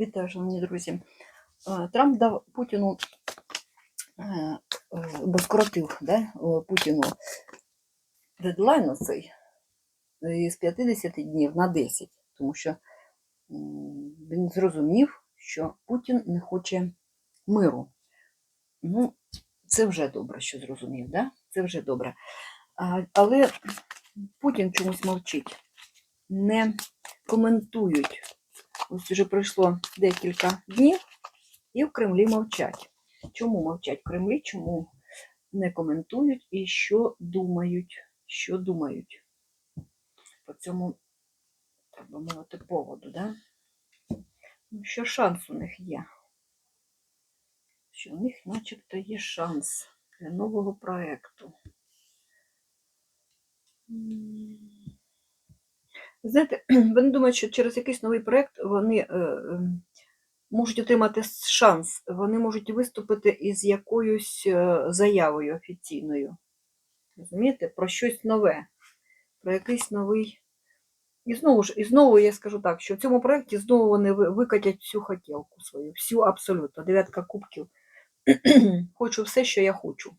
Вітаю, шановні друзі. Е, Трамп дав Путіну, е, е, бо скоротив да, Путіну дедлайн оцей з 50 днів на 10, тому що він зрозумів, що Путін не хоче миру. Ну, це вже добре, що зрозумів, да? це вже добре. Але Путін чомусь мовчить, не коментують. Ось вже пройшло декілька днів, і в Кремлі мовчать. Чому мовчать в Кремлі? Чому не коментують і що думають? Що думають по цьому, так би мовити, поводу, да? Ну, що шанс у них є? Що у них начебто є шанс для нового проєкту. Знаєте, вони думають, що через якийсь новий проєкт вони е, е, можуть отримати шанс, вони можуть виступити із якоюсь е, заявою офіційною. Розумієте? Про щось нове, про якийсь новий. І знову ж, і знову я скажу так, що в цьому проєкті знову вони викатять всю хотілку свою, всю абсолютно. Дев'ятка кубків. хочу все, що я хочу.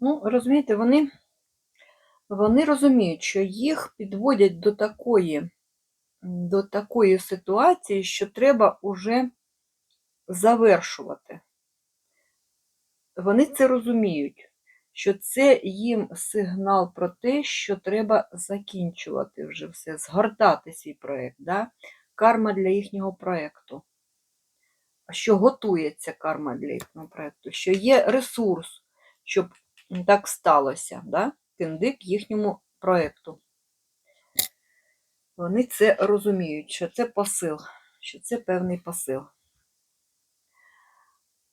Ну, розумієте, вони, вони розуміють, що їх підводять до такої, до такої ситуації, що треба уже завершувати. Вони це розуміють, що це їм сигнал про те, що треба закінчувати вже все, згортати свій проєкт, да? карма для їхнього проєкту. Що готується карма для їхнього проєкту, що є ресурс, щоб так сталося, да? кіндик їхньому проєкту. Вони це розуміють, що це посил, що це певний посил.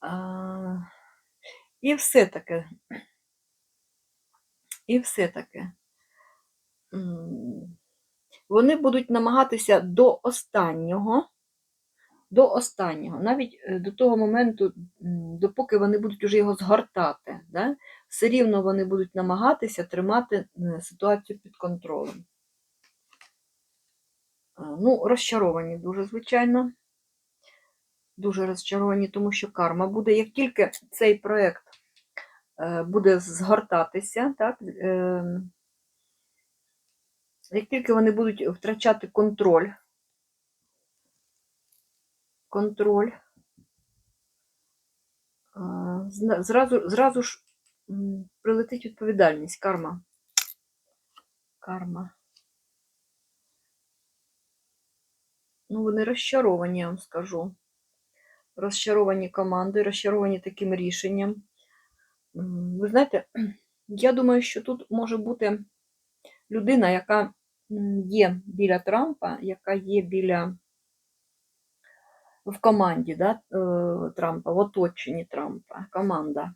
А, і все таки, і все таки, вони будуть намагатися до останнього, до останнього, навіть е, до того моменту, допоки вони будуть уже його згортати, да? Все рівно вони будуть намагатися тримати е, ситуацію під контролем. Е, Ну, розчаровані дуже, звичайно. Дуже розчаровані, тому що карма буде, як тільки цей проєкт е, буде згортатися, так, як тільки вони будуть втрачати контроль, контроль, зразу, зразу ж прилетить відповідальність, карма. Карма. Ну, вони розчаровані, я вам скажу. Розчаровані командою, розчаровані таким рішенням. Ви знаєте, я думаю, що тут може бути людина, яка є біля Трампа, яка є біля в команді да, е, Трампа, в оточенні Трампа, команда.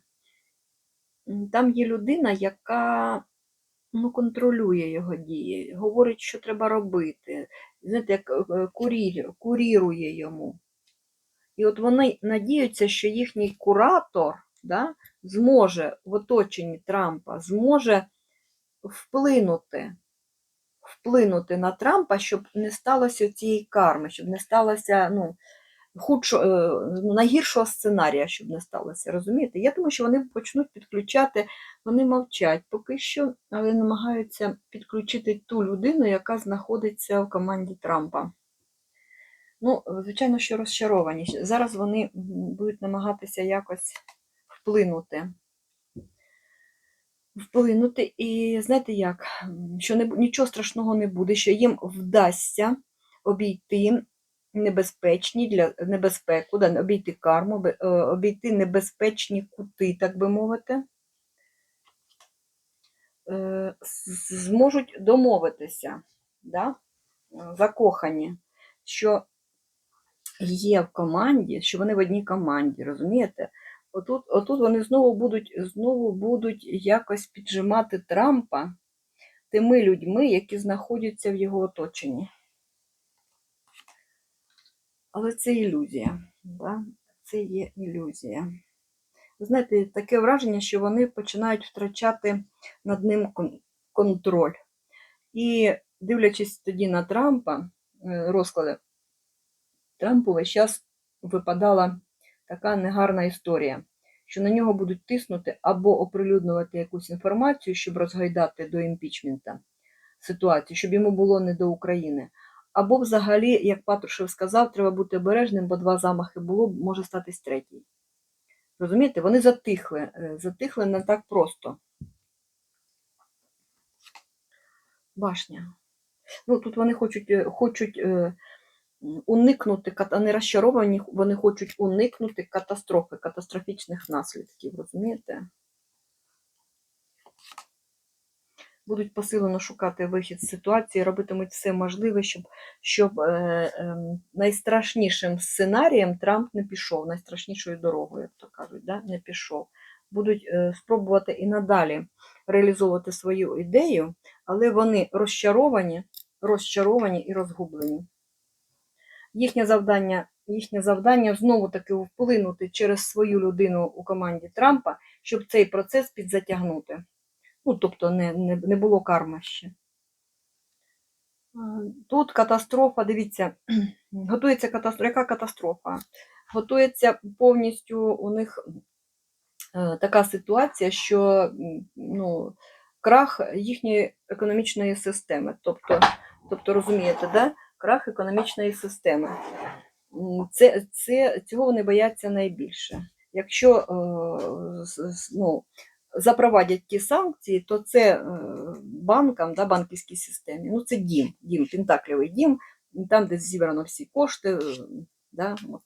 Там є людина, яка ну, контролює його дії, говорить, що треба робити. Знаєте, як е, курір, курірує йому. І от вони надіються, що їхній куратор да, зможе в оточенні Трампа, зможе вплинути, вплинути на Трампа, щоб не сталося цієї карми, щоб не сталося ну, худшо, е, ну, найгіршого сценарія, щоб не сталося. Розумієте? Я думаю, що вони почнуть підключати, вони мовчать поки що, але намагаються підключити ту людину, яка знаходиться в команді Трампа. Ну, звичайно, що розчаровані. Зараз вони будуть намагатися якось вплинути. Вплинути, і знаєте як, що не, нічого страшного не буде, що їм вдасться обійти небезпечні для небезпеку, да, обійти карму, е, обійти небезпечні кути, так би мовити, Е, зможуть домовитися, да? закохані, що є в команді, що вони в одній команді, розумієте? Отут, отут вони знову будуть, знову будуть якось піджимати Трампа тими людьми, які знаходяться в його оточенні. Але це ілюзія. Да? Це є ілюзія. Ви знаєте, таке враження, що вони починають втрачати над ним контроль. І дивлячись тоді на Трампа, е, розклади, Трампу весь час випадала така негарна історія, що на нього будуть тиснути або оприлюднювати якусь інформацію, щоб розгайдати до імпічмента ситуацію, щоб йому було не до України. Або взагалі, як Патрушев сказав, треба бути обережним, бо два замахи було, може статись третій. Розумієте, вони затихли, е, затихли не так просто. Башня. Ну, тут вони хочуть, е, хочуть е, уникнути, вони розчаровані, вони хочуть уникнути катастрофи, катастрофічних наслідків, розумієте? Будуть посилено шукати вихід з ситуації, робитимуть все можливе, щоб, щоб е, ем, найстрашнішим сценарієм Трамп не пішов, найстрашнішою дорогою, як то кажуть, да? не пішов. Будуть е, спробувати і надалі реалізовувати свою ідею, але вони розчаровані, розчаровані і розгублені. Їхнє завдання, їхнє завдання знову таки вплинути через свою людину у команді Трампа, щоб цей процес підзатягнути. Ну, тобто не, не, не було карми ще. Тут катастрофа, дивіться, готується катастрофа. Яка катастрофа? Готується повністю у них е, така ситуація, що ну, крах їхньої економічної системи. Тобто, тобто розумієте, да? крах економічної системи. Це, це, цього вони бояться найбільше. Якщо е, ну, запровадять ті санкції, то це е, банкам, да, банківській системі, ну це дім, дім, пентаклівий дім, там, де зібрано всі кошти. е, Да, от.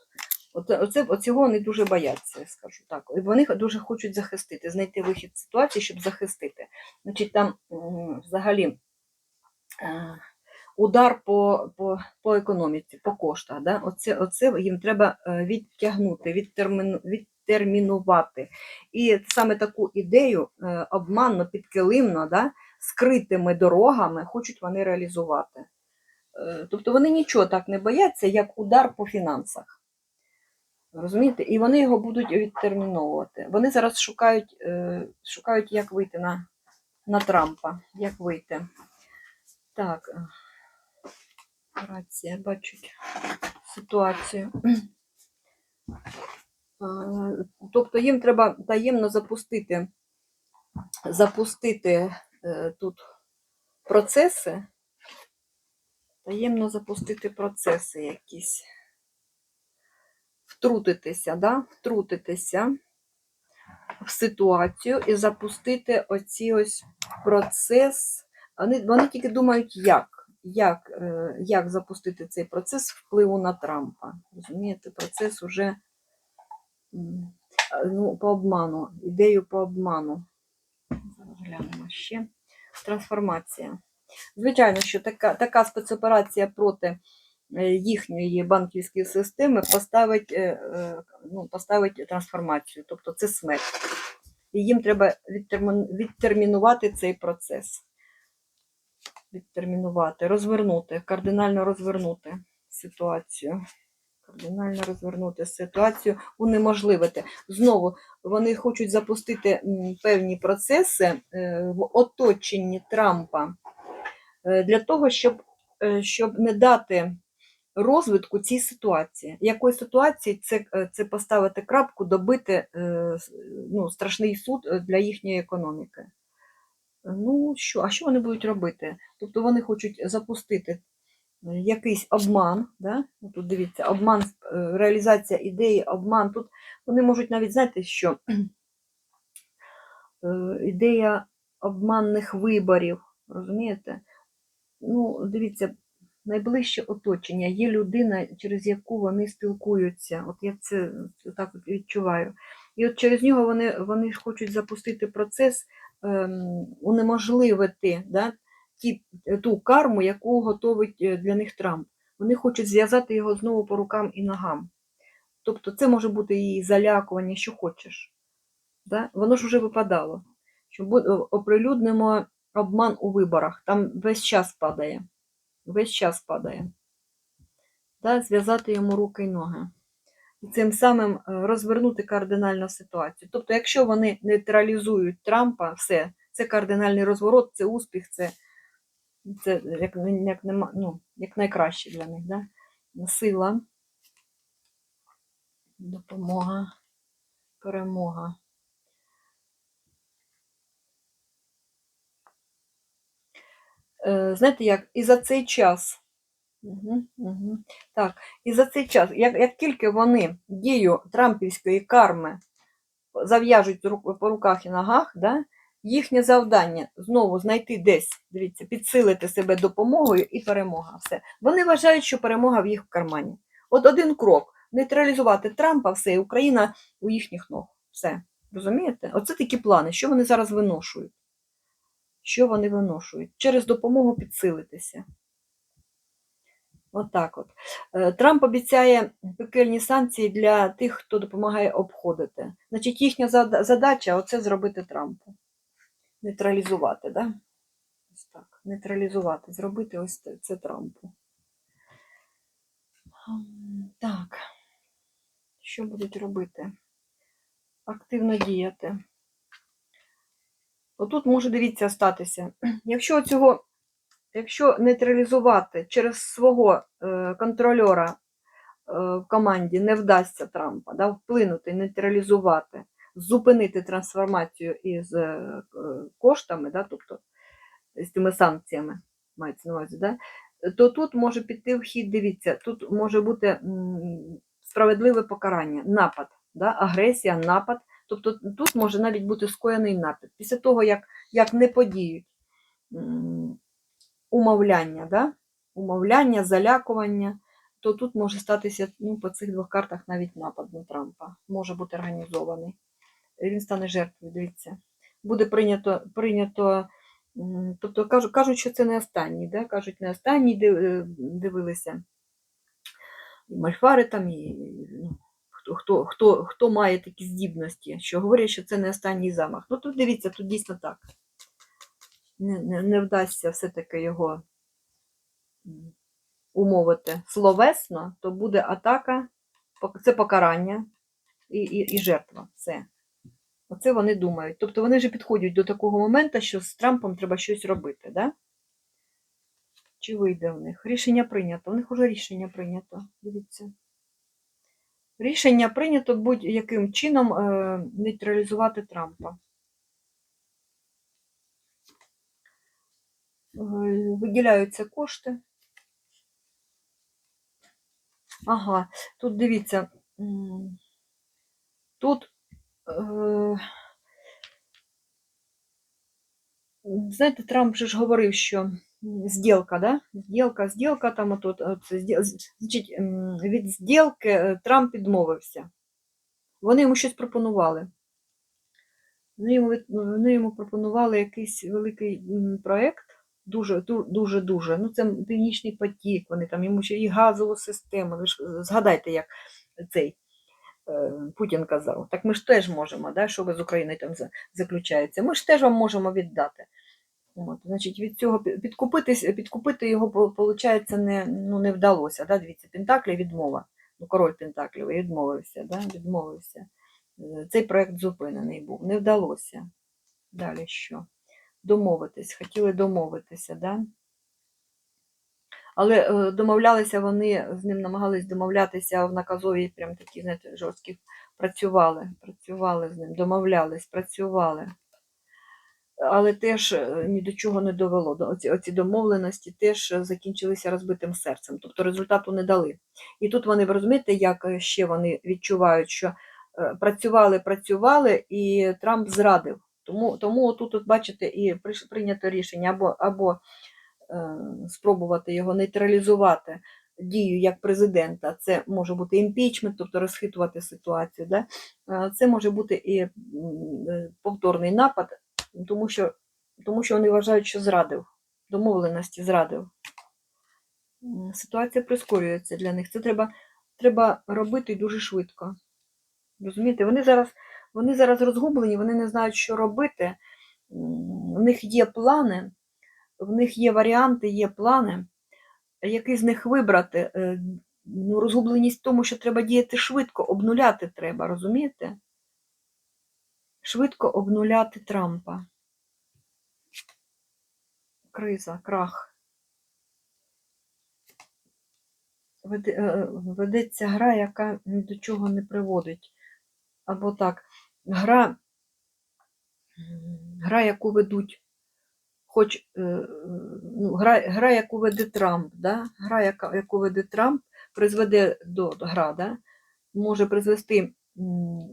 От, оце, оцього вони дуже бояться, я скажу так. І вони дуже хочуть захистити, знайти вихід ситуації, щоб захистити. Значить, там взагалі е, удар по, по, по економіці, по коштах. Да? Оце, оце їм треба е, відтягнути, відтерміну, відтермінувати. І саме таку ідею е, обманно, підкилимно, да, скритими дорогами хочуть вони реалізувати. Е, Тобто вони нічого так не бояться, як удар по фінансах. Розумієте? І вони його будуть відтерміновувати. Вони зараз шукають, е, шукають як вийти на, на Трампа. Як вийти. Так, рація бачить ситуацію. Тобто їм треба таємно запустити, запустити е, тут процеси, таємно запустити процеси якісь, втрутитися, да? втрутитися в ситуацію і запустити оці ось процес. Вони, вони тільки думають, як. Як, е, як запустити цей процес впливу на Трампа. Розумієте, процес уже ну, по обману, ідею по обману. Зараз глянемо ще. Трансформація. Звичайно, що така, така спецоперація проти е, їхньої банківської системи поставить, е, е, ну, поставить трансформацію, тобто це смерть. І їм треба відтермінувати цей процес. Відтермінувати, розвернути, кардинально розвернути ситуацію. Кардинально розвернути ситуацію, унеможливити. Знову вони хочуть запустити певні процеси е, в оточенні Трампа е, для того, щоб, е, щоб не дати розвитку цій ситуації. Якої ситуації це, це поставити крапку, добити ну, страшний суд для їхньої економіки. Ну що, а що вони будуть робити? Тобто вони хочуть запустити якийсь обман, да? Ну, тут дивіться, обман, е, реалізація ідеї, обман. Тут вони можуть навіть знаєте, що е, ідея обманних виборів, розумієте? Ну, дивіться, найближче оточення є людина, через яку вони спілкуються. От я це так відчуваю. І от через нього вони, вони хочуть запустити процес, ем, унеможливити да, ті, ту карму, яку готовить е, для них Трамп. Вони хочуть зв'язати його знову по рукам і ногам. Тобто це може бути і залякування, що хочеш. Да? Воно ж вже випадало. Що оприлюднимо обман у виборах. Там весь час падає. Весь час падає. Да? Зв'язати йому руки й ноги. І цим самим е, розвернути кардинально ситуацію. Тобто, якщо вони нейтралізують Трампа, все, це кардинальний розворот, це успіх, це Це як, як, нема, ну, як найкраще для них, да? Сила, допомога, перемога. Е, знаєте як, і за цей час. Угу, угу. Так, і за цей час, як, як тільки вони дію трампівської карми зав'яжуть по руках і ногах, да, їхнє завдання знову знайти десь, дивіться, підсилити себе допомогою і перемога. Все. Вони вважають, що перемога в їх в кармані. От один крок нейтралізувати Трампа, все, і Україна у їхніх ног. Все. Розумієте? Оце такі плани, що вони зараз виношують. Що вони виношують? Через допомогу підсилитися. Отак от. Е, Трамп обіцяє пекельні санкції для тих, хто допомагає обходити. Значить, їхня задача оце зробити Трампу. Нейтралізувати, да? Ось так. Нейтралізувати, зробити ось це, це Трампу. Так. Що будуть робити? Активно діяти. Отут може, дивіться, статися. Якщо цього якщо нейтралізувати через свого е, контрольора е, в команді не вдасться Трампа, да, вплинути, нейтралізувати, зупинити трансформацію із е, коштами, да, тобто з тими санкціями, мається на увазі, да, то тут може піти в хід, дивіться, тут може бути справедливе покарання, напад, да, агресія, напад. Тобто тут може навіть бути скоєний напад. Після того, як, як не подіють умовляння, да? умовляння, залякування, то тут може статися ну, по цих двох картах навіть напад на Трампа. Може бути організований. Він стане жертвою, дивіться. Буде прийнято, прийнято тобто кажуть, кажуть, що це не останній, да? кажуть, не останній е, дивилися. І мальфари там, і ну, хто, хто, хто, хто має такі здібності, що говорять, що це не останній замах. Ну тут дивіться, тут дійсно так не, не, не вдасться все-таки його умовити словесно, то буде атака, це покарання і, і, і жертва. Все. Оце вони думають. Тобто вони вже підходять до такого моменту, що з Трампом треба щось робити. Да? Чи вийде в них? Рішення прийнято. У них вже рішення прийнято. Дивіться. Рішення прийнято будь-яким чином е, нейтралізувати Трампа. Е, виділяються кошти. Ага, тут дивіться, тут, знаєте, Трамп же ж говорив, що зділка, да? Зділка, зділка, там отут, от, значить, від зділки е, Трамп відмовився. Вони йому щось пропонували. Вони йому, вони йому пропонували якийсь великий м, проект, дуже-дуже-дуже. Ну, це північний потік, вони там йому ще і газову систему. Ви ж згадайте, як цей е, Путін казав. Так ми ж теж можемо, да, що ви з України там заключається. Ми ж теж вам можемо віддати. От, значить, від цього пі- підкупитись, підкупити його, виходить, не, ну, не вдалося. Да? Дивіться, Пентаклі відмова. Ну, король Пентаклів відмовився, да? відмовився. Е, Цей проект зупинений був, не вдалося. Далі що? Домовитись, хотіли домовитися, да? Але е, домовлялися вони, з ним намагались домовлятися в наказовій, прям такі, знаєте, жорсткі. Працювали, працювали з ним, домовлялись, працювали. Але теж е, ні до чого не довело. Оці, оці домовленості теж закінчилися розбитим серцем, тобто результату не дали. І тут вони, ви розумієте, як е, ще вони відчувають, що працювали, працювали, і Трамп зрадив. Тому, тому тут, бачите, і прийнято рішення або, або спробувати його нейтралізувати дію як президента. Це може бути імпічмент, тобто розхитувати ситуацію. Да? Е, Це може бути і е, повторний напад, тому що, тому що вони вважають, що зрадив, домовленості зрадив. Ситуація прискорюється для них. Це треба, треба робити дуже швидко. Розумієте, вони зараз, вони зараз розгублені, вони не знають, що робити. У них є плани, в них є варіанти, є плани, який з них вибрати. Е, ну, Розгубленість в тому, що треба діяти швидко, обнуляти треба, розумієте? Швидко обнуляти Трампа. Криза, крах. Е, ведеться гра, яка ні до чого не приводить. Або так, гра, гра, яку ведуть хоч е, е, ну, гра, гра, яку веде Трамп, да? гра, яка, яку веде Трамп, призведе до, до гра, да? може призвести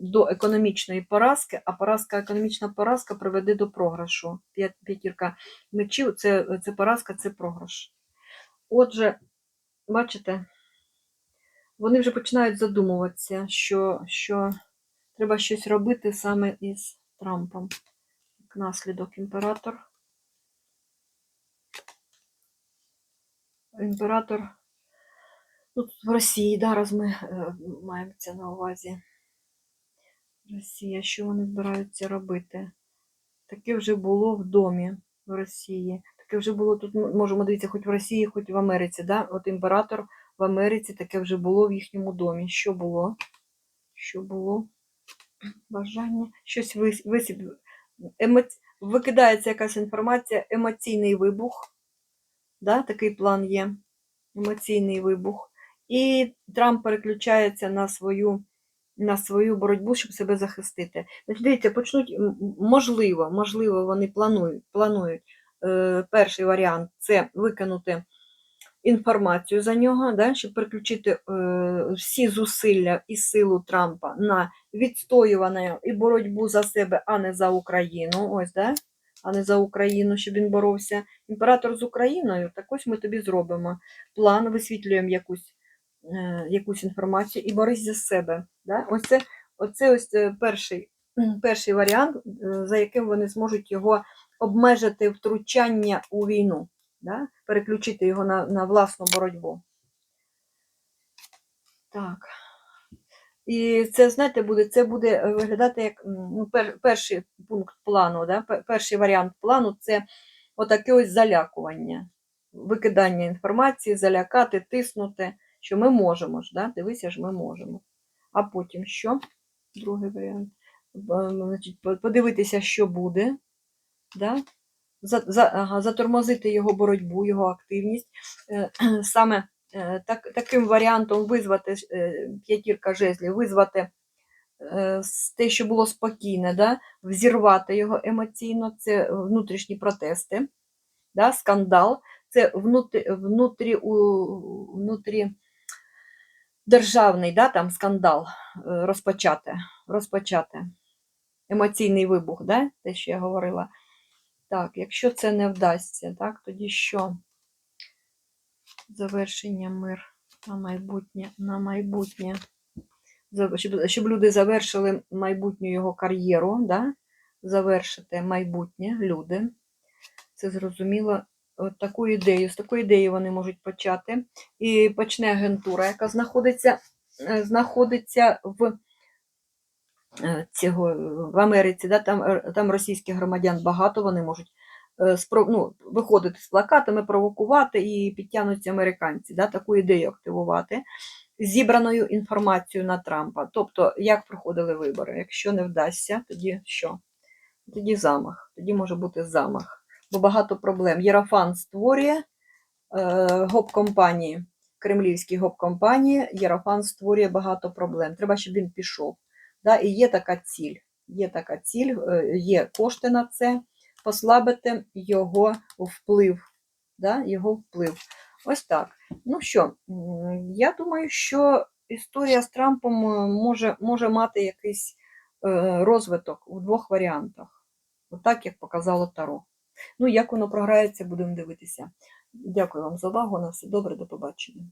до економічної поразки, а поразка, економічна поразка приведе до програшу. П'ятірка мечів це, це поразка, це програш. Отже, бачите, вони вже починають задумуватися, що, що треба щось робити саме із Трампом. Наслідок імператор. Імператор ну, тут в Росії, да, раз ми е, маємо це на увазі. Росія, що вони збираються робити? Таке вже було в домі в Росії. Таке вже було тут, можемо дивитися, хоч в Росії, хоч в Америці. Да? От імператор в Америці таке вже було в їхньому домі. Що було? Що було? Бажання. Щось вис- висіб... Емоці... Викидається якась інформація, емоційний вибух. Да? Такий план є. Емоційний вибух. І Трамп переключається на свою, на свою боротьбу, щоб себе захистити. Дивіться, почнуть, можливо, можливо, вони планують, планують. Е, перший варіант це викинути інформацію за нього, да, щоб переключити е, всі зусилля і силу Трампа на відстоювання і боротьбу за себе, а не за Україну. Ось, да? А не за Україну, щоб він боровся. Імператор з Україною, так ось ми тобі зробимо. План, висвітлюємо якусь, е, якусь інформацію і борись за себе. Да? Ось це, оце ось е, перший, перший варіант, е, за яким вони зможуть його обмежити втручання у війну, да? переключити його на, на власну боротьбу. Так. І це, знаєте, буде, це буде е, виглядати як ну, пер, перший пункт плану, да? перший варіант плану це отаке ось залякування, викидання інформації, залякати, тиснути, що ми можемо ж, да? дивися ж, ми можемо. А потім що? Другий варіант. Значить, подивитися, що буде. Да? За, за, ага, затормозити його боротьбу, його активність. Е, Саме е, так, таким варіантом визвати е, п'ятірка жезлів, визвати е, те, що було спокійне, да? взірвати його емоційно, це внутрішні протести, да? скандал, це внутрі, внутрі, державний да? там скандал е, розпочати, розпочати. Емоційний вибух, да? те, що я говорила. Так, якщо це не вдасться, так, тоді що? Завершення мир на майбутнє, на майбутнє. Щоб, щоб люди завершили майбутню його кар'єру, да? завершити майбутнє люди. Це зрозуміло. От таку ідею, з такої ідеї вони можуть почати. І почне агентура, яка знаходиться, е, знаходиться в, е, цього, в Америці. Да? Там, е, там російських громадян багато, вони можуть ну, виходити з плакатами, провокувати і підтягнуться американці, да? таку ідею активувати зібраною інформацією на Трампа. Тобто, як проходили вибори. Якщо не вдасться, тоді що? Тоді замах. Тоді може бути замах. Бо багато проблем. Єрофан створює е, гоп-компанії, кремлівські гоп-компанії, Єрофан створює багато проблем. Треба, щоб він пішов. Да? І є така ціль. Є така ціль, е, є кошти на це, послабити його вплив. Да? Його вплив. Ось так. Ну що, я думаю, що історія з Трампом е, може, може мати якийсь е, розвиток у двох варіантах. Отак, як показало Таро. Ну, як воно програється, будемо дивитися. Дякую вам за увагу. На все добре, до побачення.